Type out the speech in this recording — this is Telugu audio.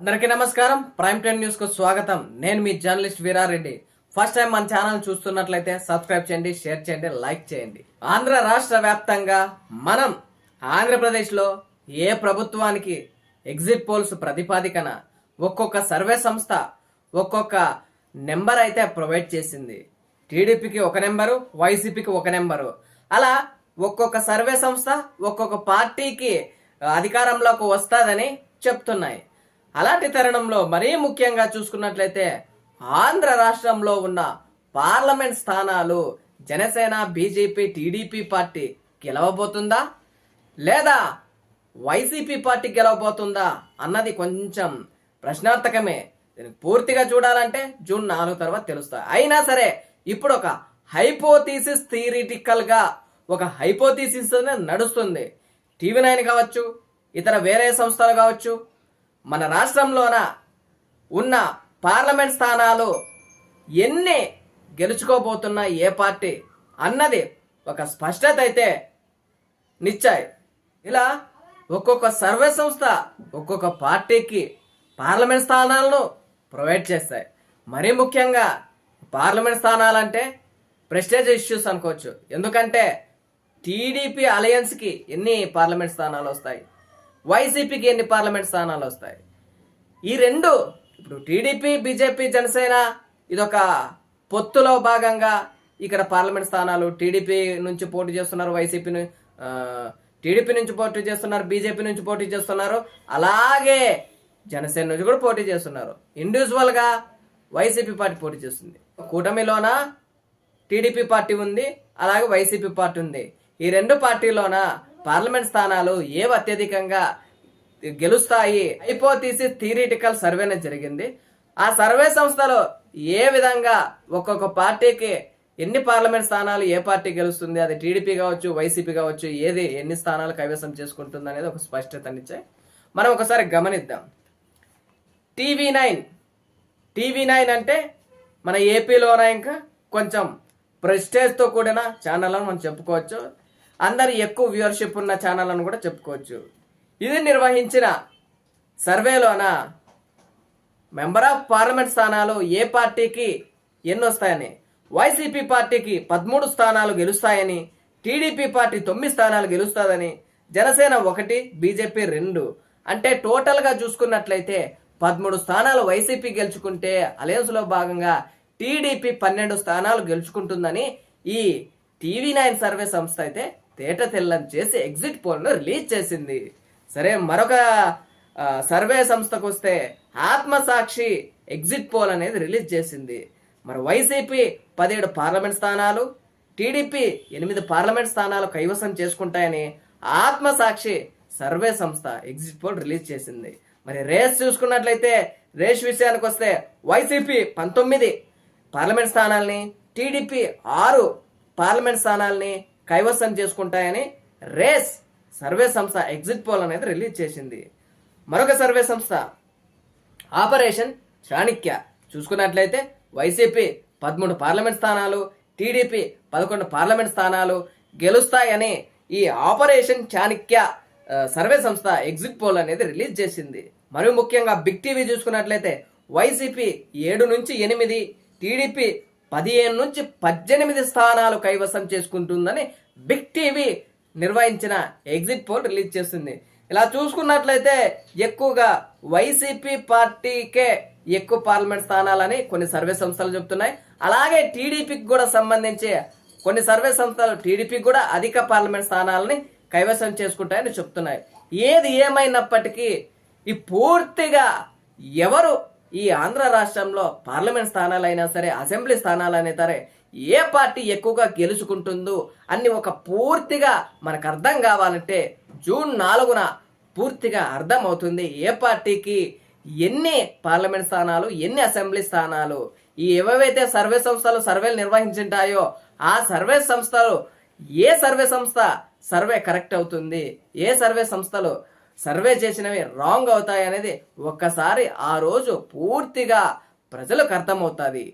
అందరికీ నమస్కారం. ప్రైమ్ టైమ్ న్యూస్కు స్వాగతం. నేను మీ జర్నలిస్ట్ వీరారెడ్డి. ఫస్ట్ టైం మన ఛానల్ చూస్తున్నట్లయితే సబ్స్క్రైబ్ చేయండి షేర్ చేయండి లైక్ చేయండి. ఆంధ్ర రాష్ట్ర వ్యాప్తంగా మనం ఆంధ్రప్రదేశ్లో ఏ ప్రభుత్వానికి ఎగ్జిట్ పోల్స్ ప్రతిపాదికన ఒక్కొక్క సర్వే సంస్థ ఒక్కొక్క నెంబర్ అయితే ప్రొవైడ్ చేసింది. టీడీపీకి ఒక నెంబరు వైసీపీకి ఒక నెంబరు. అలా ఒక్కొక్క సర్వే సంస్థ ఒక్కొక్క పార్టీకి అధికారంలోకి వస్తాదని చెప్తున్నాయి. అలాంటి తరుణంలో మరీ ముఖ్యంగా చూసుకున్నట్లయితే ఆంధ్ర రాష్ట్రంలో ఉన్న పార్లమెంట్ స్థానాలు జనసేన బీజేపీ టీడీపీ పార్టీ గెలవబోతుందా? లేదా వైసీపీ పార్టీ గెలవబోతుందా అన్నది కొంచెం ప్రశ్నార్థకమే. దీనికి పూర్తిగా చూడాలంటే జూన్ నాలుగు తర్వాత తెలుస్తాయి. అయినా సరే ఇప్పుడు ఒక హైపోథీసిస్ థియరిటికల్గా ఒక హైపోథీసిస్ నడుస్తుంది. టీవీ నైన్ కావచ్చు ఇతర వేరే సంస్థలు కావచ్చు మన రాష్ట్రంలోన ఉన్న పార్లమెంట్ స్థానాలు ఎన్ని గెలుచుకోబోతున్న ఏ పార్టీ అన్నది ఒక స్పష్టత అయితే నిచ్చాయి. ఇలా ఒక్కొక్క సర్వే సంస్థ ఒక్కొక్క పార్టీకి పార్లమెంట్ స్థానాలను ప్రొవైడ్ చేస్తాయి. మరీ ముఖ్యంగా పార్లమెంట్ స్థానాలంటే ప్రెస్టేజ్ ఇష్యూస్ అనుకోవచ్చు. ఎందుకంటే టీడీపీ అలయన్స్కి ఎన్ని పార్లమెంట్ స్థానాలు వస్తాయి? వైసీపీకి ఎన్ని పార్లమెంట్ స్థానాలు వస్తాయి? ఈ రెండు ఇప్పుడు టీడీపీ బీజేపీ జనసేన ఇదొక పొత్తులో భాగంగా ఇక్కడ పార్లమెంట్ స్థానాలు టీడీపీ నుంచి పోటీ చేస్తున్నారు వైసీపీ టీడీపీ నుంచి పోటీ చేస్తున్నారు బీజేపీ నుంచి పోటీ చేస్తున్నారు. అలాగే జనసేన నుంచి కూడా పోటీ చేస్తున్నారు. ఇండివిజువల్గా వైసీపీ పార్టీ పోటీ చేస్తుంది. కూటమిలోన? టీడీపీ పార్టీ ఉంది అలాగే వైసీపీ పార్టీ ఉంది. ఈ రెండు పార్టీలోన? పార్లమెంట్ స్థానాలు ఏవి అత్యధికంగా గెలుస్తాయి? హైపోథీసిస్ థియరిటికల్ సర్వే అనేది జరిగింది. ఆ సర్వే సంస్థలో ఏ విధంగా ఒక్కొక్క పార్టీకి ఎన్ని పార్లమెంట్ స్థానాలు ఏ పార్టీ గెలుస్తుంది? అది టీడీపీ కావచ్చు వైసీపీ కావచ్చు ఏది ఎన్ని స్థానాలు కైవసం చేసుకుంటుంది అనేది ఒక స్పష్టతనిచ్చాయి. మనం ఒకసారి గమనిద్దాం. TV nine. టీవీ నైన్ అంటే మన ఏపీలోన ఇంకా? కొంచెం ప్రెస్టేజ్తో కూడిన ఛానల్ అని మనం చెప్పుకోవచ్చు. అందరి ఎక్కువ వ్యూవర్షిప్ ఉన్న ఛానల్ అని కూడా చెప్పుకోవచ్చు. ఇది నిర్వహించిన సర్వేలోన మెంబర్ ఆఫ్ పార్లమెంట్ స్థానాలు ఏ పార్టీకి ఎన్ని వస్తాయని వైసీపీ పార్టీకి పదమూడు స్థానాలు గెలుస్తాయని టీడీపీ పార్టీ తొమ్మిది స్థానాలు గెలుస్తుందని జనసేన ఒకటి బీజేపీ రెండు. అంటే టోటల్గా చూసుకున్నట్లయితే పదమూడు స్థానాలు వైసీపీ గెలుచుకుంటే అలయన్స్లో భాగంగా టీడీపీ పన్నెండు స్థానాలు గెలుచుకుంటుందని ఈ టీవీ నైన్ సర్వే సంస్థ అయితే తేట తెల్లం చేసి ఎగ్జిట్ పోల్ను రిలీజ్ చేసింది. సరే మరొక సర్వే సంస్థకు వస్తే ఆత్మసాక్షి ఎగ్జిట్ పోల్ అనేది రిలీజ్ చేసింది. మరి వైసీపీ పదిహేడు పార్లమెంట్ స్థానాలు టీడీపీ ఎనిమిది పార్లమెంట్ స్థానాలు కైవసం చేసుకుంటాయని ఆత్మసాక్షి సర్వే సంస్థ ఎగ్జిట్ పోల్ రిలీజ్ చేసింది. మరి రేస్ చూసుకున్నట్లయితే రేస్ విషయానికి వస్తే వైసీపీ పంతొమ్మిది పార్లమెంట్ స్థానాలని టీడీపీ ఆరు పార్లమెంట్ స్థానాలని కైవసం చేసుకుంటాయని రేస్ సర్వే సంస్థ ఎగ్జిట్ పోల్ అనేది రిలీజ్ చేసింది. మరొక సర్వే సంస్థ ఆపరేషన్ చాణిక్య. చూసుకున్నట్లయితే వైసీపీ పదమూడు పార్లమెంట్ స్థానాలు టీడీపీ పదకొండు పార్లమెంట్ స్థానాలు గెలుస్తాయని ఈ ఆపరేషన్ చాణిక్య సర్వే సంస్థ ఎగ్జిట్ పోల్ అనేది రిలీజ్ చేసింది. మరియు ముఖ్యంగా బిగ్ టీవీ చూసుకున్నట్లయితే వైసీపీ ఏడు నుంచి ఎనిమిది టీడీపీ పదిహేను నుంచి పద్దెనిమిది స్థానాలు కైవసం చేసుకుంటుందని బిగ్ టీవీ నిర్వహించిన ఎగ్జిట్ పోల్ రిలీజ్ చేస్తుంది. ఇలా చూసుకున్నట్లయితే ఎక్కువగా వైసీపీ పార్టీకే ఎక్కువ పార్లమెంట్ స్థానాలని కొన్ని సర్వే సంస్థలు చెప్తున్నాయి అలాగే టీడీపీకి కూడా సంబంధించి కొన్ని సర్వే సంస్థలు టీడీపీకి కూడా అధిక పార్లమెంట్ స్థానాలని కైవసం చేసుకుంటాయని చెప్తున్నాయి. ఏది ఏమైనప్పటికీ ఈ పూర్తిగా ఎవరు ఈ ఆంధ్ర రాష్ట్రంలో పార్లమెంట్ స్థానాలైనా సరే అసెంబ్లీ స్థానాలైనా సరే ఏ పార్టీ ఎక్కువగా గెలుచుకుంటుందో అన్ని ఒక పూర్తిగా మనకు అర్థం కావాలంటే జూన్ నాలుగున పూర్తిగా అర్థమవుతుంది ఏ పార్టీకి ఎన్ని పార్లమెంట్ స్థానాలు ఎన్ని అసెంబ్లీ స్థానాలు ఈ ఏవైతే సర్వే సంస్థలు సర్వేలు నిర్వహించుంటాయో ఆ సర్వే సంస్థలు ఏ సర్వే సంస్థ సర్వే కరెక్ట్ అవుతుంది ఏ సర్వే సంస్థలు సర్వే చేసినవి రాంగ్ అవుతాయి అనేది ఒక్కసారి ఆ రోజు పూర్తిగా ప్రజలకు అర్థమవుతుంది.